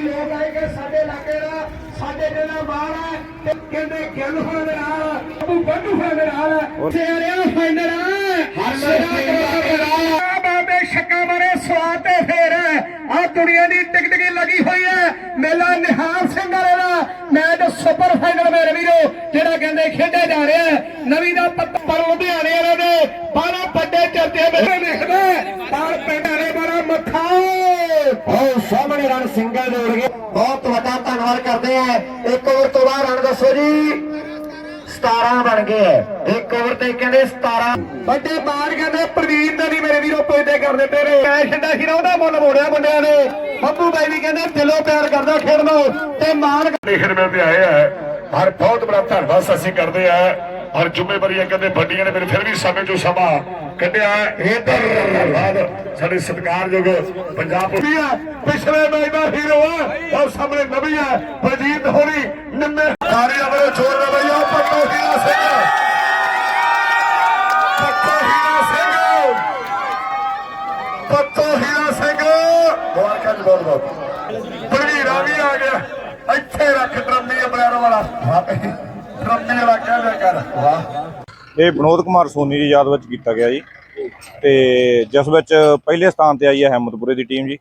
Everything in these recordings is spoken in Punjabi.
ਲੋਕ ਆਏ ਕਿ ਸਾਡੇ ਇਲਾਕੇ ਦਾ ਸਾਡੇ ਜਿਹੜਾ ਬਾਹਰ ਹੈ ਤੇ ਕਹਿੰਦੇ ਗਿੱਲ ਹੋਣ ਦੇ ਨਾਲ ਤੂੰ ਬੰਦੂ ਹੋਣ ਦੇ ਨਾਲ ਤੇਰਿਆ ਫਾਈਨਲ ਹਰ ਮੇਰਾ ਬਾਬੇ ਸ਼ੱਕਾ ਬਾਰੇ ਸਵਾਦ ਤੇ ਫੇਰ। ਆ ਦੁਨੀਆ ਦੀ ਟਿਕਟਕੀ ਲੱਗੀ ਹੋਈ ਹੈ। ਮੇਲਾ ਨਿਹਾਲ ਸਿੰਘ ਵਾਲੇ ਦਾ। ਮੈਚ ਸੁਪਰ ਫਾਈਨਲ ਮੇਰੇ ਵੀਰੋ ਜਿਹੜਾ ਕਹਿੰਦੇ ਖੇਡਿਆ ਜਾ ਰਿਹਾ ਹੈ। ਨਵੀਂ ਦਾ ਪੱਤ- ਪਰ ਲੁਧਿਆਣੇ ਵਾਲੇ ਦੇ 12 ਵੱਡੇ ਚਰਚੇ ਮੇਰੇ ਲਿਖਦਾ ਪਰ ਪਿੰਡ ਵਾਲੇ ਬੜਾ ਮੱਥਾ ਉਹ ਸਾਹਮਣੇ ਰਨ ਸਿੰਗਲ ਜੋੜ ਗਏ ਬਹੁਤ ਵੱਡਾ ਧੰਨਵਾਦ ਕਰਦੇ ਆ। ਇੱਕ ਓਵਰ ਤੋਂ ਬਾਅਦ ਰਨ ਦੱਸੋ ਜੀ। 17 ਬਣ ਗਏ ਇੱਕ ਓਵਰ ਤੇ ਕਹਿੰਦੇ 17 ਵੱਡੇ ਬਾਹਰ ਕਹਿੰਦੇ ਪ੍ਰਵੀਨ ਦਾ ਨਹੀਂ ਮੇਰੇ ਵੀਰੋ ਪੁੱਛਦੇ ਕਰਦੇ ਤੇਰੇ। ਕੈਸ਼ ਦਾ ਸੀ ਨਾ ਉਹਦਾ ਮੁੱਲ ਮੋੜਿਆ ਮੁੰਡਿਆਂ ਨੇ। ਬੱਬੂ ਬਾਈ ਵੀ ਕਹਿੰਦੇ ਦਿਲੋਂ ਪਿਆਰ ਕਰਦਾ, ਖੇਡ ਨੂੰ ਤੇ ਮਾਨ ਨੇਸ਼ਨ ਮੇਲ ਤੇ ਆਏ ਆ। ਹਰ ਬਹੁਤ ਬੜਾ ਧੰਨਵਾਦ ਅਸੀਂ ਕਰਦੇ ਆ। ਔਰ ਜ਼ਿੰਮੇਵਾਰੀਆਂ ਕਹਿੰਦੇ ਵੱਡੀਆਂ ਨੇ ਮੇਰੇ ਫਿਰ ਵੀ ਸਮੇਂ ਜੋ ਸਮਾਂ ਕੱਢਿਆ। ਇਹ ਤਾਂ ਸਾਡੇ ਸਤਿਕਾਰਯੋਗ ਪੰਜਾਬ ਪੁਲਿਸ ਪਿਛਲੇ ਮੈਚ ਹੀਰੋ ਆ। ਉਹ ਸਾਹਮਣੇ ਨਵੀਂ ਆ ਬਲਜੀਤ ਹੋਣੀ, ਨਿੰਮੇ। ਤਾਰੀਆਂ ਵੱਲੋਂ ਜ਼ੋਰ ਰਵਈਆ ਪੱਟੋ ਹੀਰਾ ਸਿੰਘ। ਪੱਟੋ ਹੀਰਾ ਸਿੰਘ। ਪੱਟੋ ਹੀਰਾ ਸਿੰਘ। ਮੁਬਾਰਕਾਂ ਜੀ ਬਹੁਤ ਬਹੁਤ ਬਲਵੀਰਾ ਵੀ ਆ ਗਿਆ। ਇੱਥੇ ਰੱਖ ਡਰਮੀ ਬਲੈਰੋ ਵਾਲਾ। ਡਰਮੀ ਵਾਲਾ ਕਹਿੰਦਾ ਕਰ। ਵਾਹ। ਇਹ ਵਿਨੋਦ ਕੁਮਾਰ ਸੋਨੀ ਦੀ ਯਾਦ ਵਿੱਚ ਕੀਤਾ ਗਿਆ ਜੀ। ਤੇ ਜਿਸ ਵਿੱਚ ਪਹਿਲੇ ਸਥਾਨ ਤੇ ਆਈ ਹੈ ਹਿੰਮਤਪੁਰੇ ਦੀ ਟੀਮ ਜੀ।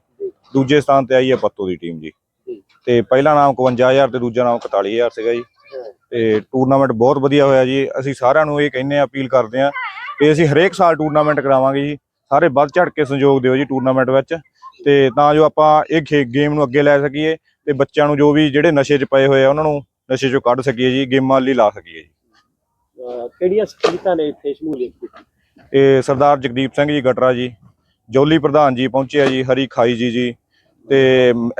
ਦੂਜੇ ਸਥਾਨ ਤੇ ਆਈ ਹੈ ਪੱਤੋ ਦੀ ਟੀਮ ਜੀ। ਤੇ ਪਹਿਲਾ ਨਾਮ 51000 ਤੇ ਦੂਜਾ ਨਾਮ 41000 ਸੀਗਾ ਜੀ। ਤੇ ਟੂਰਨਾਮੈਂਟ ਬਹੁਤ ਵਧੀਆ ਹੋਇਆ ਜੀ। ਅਸੀਂ ਸਾਰਿਆਂ ਨੂੰ ਇਹ ਕਹਿੰਨੇ ਆ ਅਪੀਲ ਕਰਦੇ ਆ ਕਿ ਅਸੀਂ ਹਰੇਕ ਸਾਲ ਟੂਰਨਾਮੈਂਟ ਕਰਾਵਾਂਗੇ ਜੀ। ਸਾਰੇ ਵੱਧ ਚੜ ਕੇ ਸਹਿਯੋਗ ਦਿਓ ਜੀ ਟੂਰਨਾਮੈਂਟ ਵਿੱਚ। ਤੇ ਤਾਂ ਜੋ ਆਪਾਂ ਇਹ ਗੇਮ ਨੂੰ ਅੱਗੇ ਲੈ ਸਕੀਏ। ਤੇ ਬੱਚਿਆਂ ਨੂੰ ਜੋ ਵੀ ਜਿਹੜੇ ਨਸ਼ੇ 'ਚ ਪਏ ਹੋਏ ਆ, ਉਹਨਾਂ ਨੂੰ ਨਸ਼ੇ 'ਚੋਂ ਕੱਢ ਸਕੀਏ ਜੀ ਗੇਮਾਂ ਲਈ ਲਾ ਸਕੀਏ ਜੀ। ਅਹ ਕਿਹੜੀਆਂ ਸਕੀਤਾਂ ਨੇ ਇੱਥੇ ਸ਼ਮੂਲੀਅਤ ਕੀਤੀ? ਇਹ ਸਰਦਾਰ ਜਗਦੀਪ ਸਿੰਘ ਜੀ ਗਟਰਾ ਜੀ ਜੋਲੀ ਪ੍ਰਧਾਨ ਜੀ ਪਹੁੰਚੇ ਆ ਜੀ ਹਰੀ ਖਾਈ ਜੀ ਜੀ ਤੇ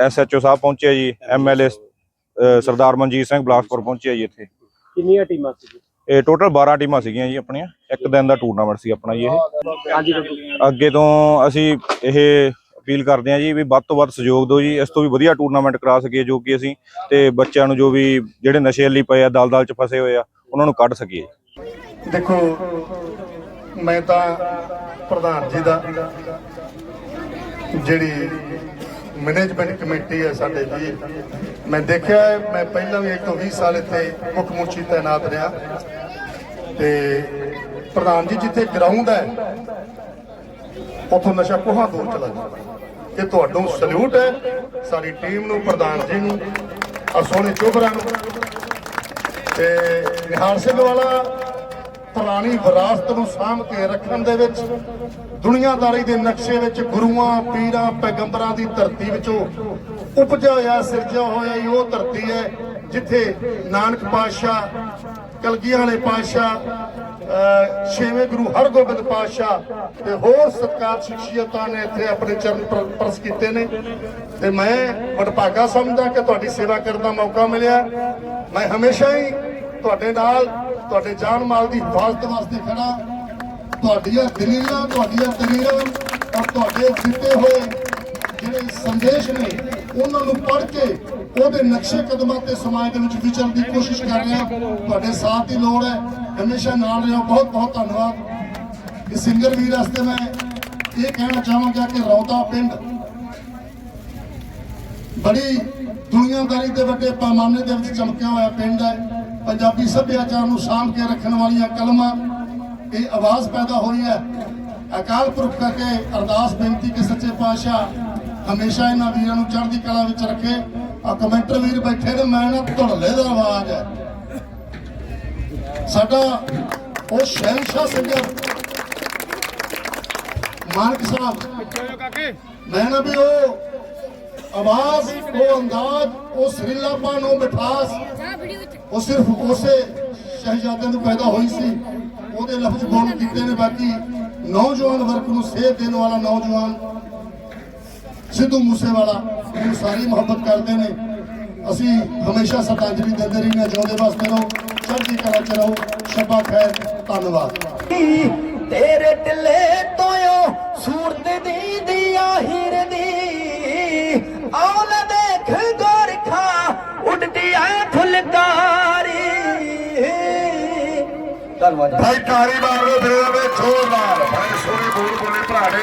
ਐਸਐਚਓ ਸਾਹਿਬ ਪਹੁੰਚੇ ਆ ਜੀ ਐਮਐਲਏ ਸਰਦਾਰ ਮਨਜੀਤ ਸਿੰਘ ਬਲਾਸਪੁਰ ਪਹੁੰਚੇ ਆ ਜੀ ਇੱਥੇ। ਕਿੰਨੀਆਂ ਟੀਮਾਂ ਸੀ ਇਹ ਟੋਟਲ 12 ਟੀਮਾਂ ਸੀਗੀਆਂ ਜੀ ਆਪਣੀਆਂ ਇੱਕ ਦਿਨ ਦਾ ਟੂਰਨਾਮੈਂਟ ਸੀ ਆਪਣਾ ਜੀ ਇਹ। ਹਾਂਜੀ। ਅੱਗੇ ਤੋਂ ਅਸੀਂ ਇਹ ਅਪੀਲ ਕਰਦੇ ਹਾਂ ਜੀ ਵੀ ਵੱਧ ਤੋਂ ਵੱਧ ਸਹਿਯੋਗ ਦਿਓ ਜੀ, ਇਸ ਤੋਂ ਵੀ ਵਧੀਆ ਟੂਰਨਾਮੈਂਟ ਕਰਾ ਸਕੀਏ ਜੋ ਕਿ ਅਸੀਂ ਤੇ ਬੱਚਿਆਂ ਨੂੰ ਜੋ ਵੀ ਜਿਹੜੇ ਨਸ਼ੇ ਲਈ ਪਏ ਆ, ਦਲਦਲ ਚ ਫਸੇ ਹੋਏ ਆ, ਉਹਨਾਂ ਨੂੰ ਕੱਢ ਸਕੀਏ ਦੇਖੋ, ਮੈਂ ਤਾਂ ਪ੍ਰਧਾਨ ਜੀ ਦਾ ਜਿਹੜੀ ਮੈਨੇਜਮੈਂਟ ਕਮੇਟੀ ਹੈ ਸਾਡੇ ਜੀ ਮੈਂ ਦੇਖਿਆ ਮੈਂ ਪਹਿਲਾਂ ਵੀ ਇੱਕ ਤੋਂ 20 ਸਾਲ ਇੱਥੇ ਮੁੱਖ ਮੁਖੀ ਤਾਇਨਾਤ ਰਿਹਾ ਤੇ ਪ੍ਰਧਾਨ ਜੀ ਜਿੱਥੇ ਗਰਾਊਂਡ ਹੈ ਉੱਥੋਂ ਨਸ਼ਾ ਕੋਹਾਂ ਦੂਰ ਚਲਾ ਜਾਂਦਾ। ਇਹ ਤੁਹਾਨੂੰ ਸਲੂਟ ਹੈ, ਸਾਡੀ ਟੀਮ ਨੂੰ ਪ੍ਰਧਾਨ ਜੀ ਨੂੰ ਆ ਸੋਹਣੇ ਚੋਬਰਾਂ ਨੂੰ। ਤੇ ਨਿਹਾਲ ਸਿੰਘ ਵਾਲਾ ਪੁਰਾਣੀ ਵਿਰਾਸਤ ਨੂੰ ਸਾਂਭ ਕੇ ਰੱਖਣ ਦੇ ਵਿੱਚ, ਦੁਨੀਆਦਾਰੀ ਦੇ ਨਕਸ਼ੇ ਵਿੱਚ ਗੁਰੂਆਂ, ਪੀਰਾਂ, ਪੈਗੰਬਰਾਂ ਦੀ ਧਰਤੀ ਵਿੱਚੋਂ ਉਪਜਿਆ ਹੋਇਆ ਸਿਰਜਿਆ ਹੋਇਆ ਹੀ ਉਹ ਧਰਤੀ ਹੈ ਜਿੱਥੇ ਨਾਨਕ ਪਾਤਸ਼ਾਹ ਕਲਗੀਆਂ ਵਾਲੇ ਪਾਤਸ਼ਾਹ ਛੇਵੇਂ ਗੁਰੂ ਹਰਗੋਬਿੰਦ ਪਾਤਸ਼ਾਹ ਤੇ ਹੋਰ ਸਤਕਾਰ ਸ਼ਖਸੀਅਤਾਂ ਨੇ ਇੱਥੇ ਆਪਣੇ ਚਰਨ ਪਰਸ ਕੀਤੇ ਨੇ। ਤੇ ਮੈਂ ਵਡਭਾਗਾ ਸਮਝਦਾ ਕਿ ਤੁਹਾਡੀ ਸੇਵਾ ਕਰਨ ਦਾ ਮੌਕਾ ਮਿਲਿਆ। ਮੈਂ ਹਮੇਸ਼ਾ ਹੀ ਤੁਹਾਡੇ ਨਾਲ, ਤੁਹਾਡੇ ਜਾਨ ਮਾਲ ਦੀ ਹਿਫਾਜ਼ਤ ਵਾਸਤੇ ਖੜਾ। ਤੁਹਾਡੀਆਂ ਦਲੀਲਾਂ ਤੁਹਾਡੀਆਂ ਦਲੀਲਾਂ ਔਰ ਤੁਹਾਡੇ ਦਿੱਤੇ ਹੋਏ ਜਿਹੜੇ ਸੰਦੇਸ਼ ਨੇ, ਉਹਨਾਂ ਨੂੰ ਪੜ੍ਹ ਕੇ ਉਹਦੇ ਨਕਸ਼ੇ ਕਦਮਾਂ ਤੇ ਸਮਾਜ ਦੇ ਵਿੱਚ ਵਿਚਰਨ ਦੀ ਕੋਸ਼ਿਸ਼ ਕਰ ਰਿਹਾ। ਤੁਹਾਡੇ ਸਾਥ ਦੀ ਲੋੜ ਹੈ। ਹਮੇਸ਼ਾ ਨਾਲ ਰਹੋ। ਬਹੁਤ ਬਹੁਤ ਧੰਨਵਾਦ। ਇਸ ਸਿੰਗਰ ਵੀਰ ਵਾਸਤੇ ਮੈਂ ਇਹ ਕਹਿਣਾ ਚਾਹਾਂਗਾ ਕਿ ਰੌਦਾ ਪਿੰਡ ਬੜੀ ਦੁਨੀਆਦਾਰੀ ਦੇ ਵੱਡੇ ਪੈਮਾਨੇ ਦੇ ਵਿੱਚ ਚਮਕਿਆ ਹੋਇਆ ਪਿੰਡ ਹੈ। ਪੰਜਾਬੀ ਸੱਭਿਆਚਾਰ ਨੂੰ ਸਾਂਭ ਕੇ ਰੱਖਣ ਵਾਲੀਆਂ ਕਲਮਾਂ ਇਹ ਆਵਾਜ਼ ਪੈਦਾ ਹੋਈ ਹੈ। ਅਕਾਲ ਪੁਰਖ ਕਰਕੇ ਅਰਦਾਸ ਬੇਨਤੀ ਕਿ ਸੱਚੇ ਪਾਤਸ਼ਾਹ ਹਮੇਸ਼ਾ ਇਹਨਾਂ ਵੀਰਾਂ ਨੂੰ ਚੜ੍ਹਦੀ ਕਲਾ ਵਿੱਚ ਰੱਖੇ। ਆ ਕਮੈਂਟਰ ਵੀਰ ਬੈਠੇ ਨੇ, ਮੈਂ ਨਾ ਧੜਲੇ ਦਾ ਆਵਾਜ਼। ਹੈ ਸਾਡਾ ਉਹ ਸ਼ਹਿਨशाह ਸਿੰਗਰ ਮਾਨਕ ਸਾਹਿਬ। ਮੈਂ ਨਾ ਵੀ ਉਹ ਆਵਾਜ਼, ਉਹ ਅੰਦਾਜ਼, ਉਹ ਸਰੀਲਾਪਨ ਉਹ ਮਿਠਾਸ, ਉਹ ਸਿਰਫ ਉਸੇ ਸ਼ਹਿਜ਼ਾਦੇ ਨੂੰ ਪੈਦਾ ਹੋਈ ਸੀ। ਉਹਦੇ ਲਫ਼ਜ਼ ਬੋਲ ਕੀਤੇ ਨੇ। ਬਾਕੀ ਨੌਜਵਾਨ ਵਰਗ ਨੂੰ ਸੇਧ ਦੇਣ ਵਾਲਾ ਨੌਜਵਾਨ ਸਿੱਧੂ ਮੂਸੇਵਾਲਾ ਉਹਨੂੰ ਸਾਰੀ ਮੁਹੱਬਤ ਕਰਦੇ ਨੇ। ਅਸੀਂ ਹਮੇਸ਼ਾ ਸਰਤਾਂਜਲੀ ਦਿੰਦੇ ਰਹਿਣਾ ਜਿਉਂਦੇ ਵਾਸਤੇ ਰਹੋ ਚੜ੍ਹਦੀ ਕਲਾ ਚ ਰਹੋ ਸ਼ਬਾ ਖੈਰ ਧੰਨਵਾਦ। ਤੇਰੇ ਢਿੱਲੇ ਤੋਇਓ ਸੂਰਤ ਦੀ ਦੀ ਆਹਿਰ ਦੀ। ਔਲ ਦੇਖ ਗੋਰਖਾ ਉੱਡਦੀ ਆ ਫੁਲਕਾਰੀ। ਧੰਨਵਾਦ। ਭਾਈ ਮਾਰ ਲੋ ਫਿਰ ਵਿੱਚ ਹੋਰ ਨਾਲ। ਭਾਈ ਸੋਹਣੀ ਬੋਲ ਬੋਲੇ ਭਰਾ ਨੇ।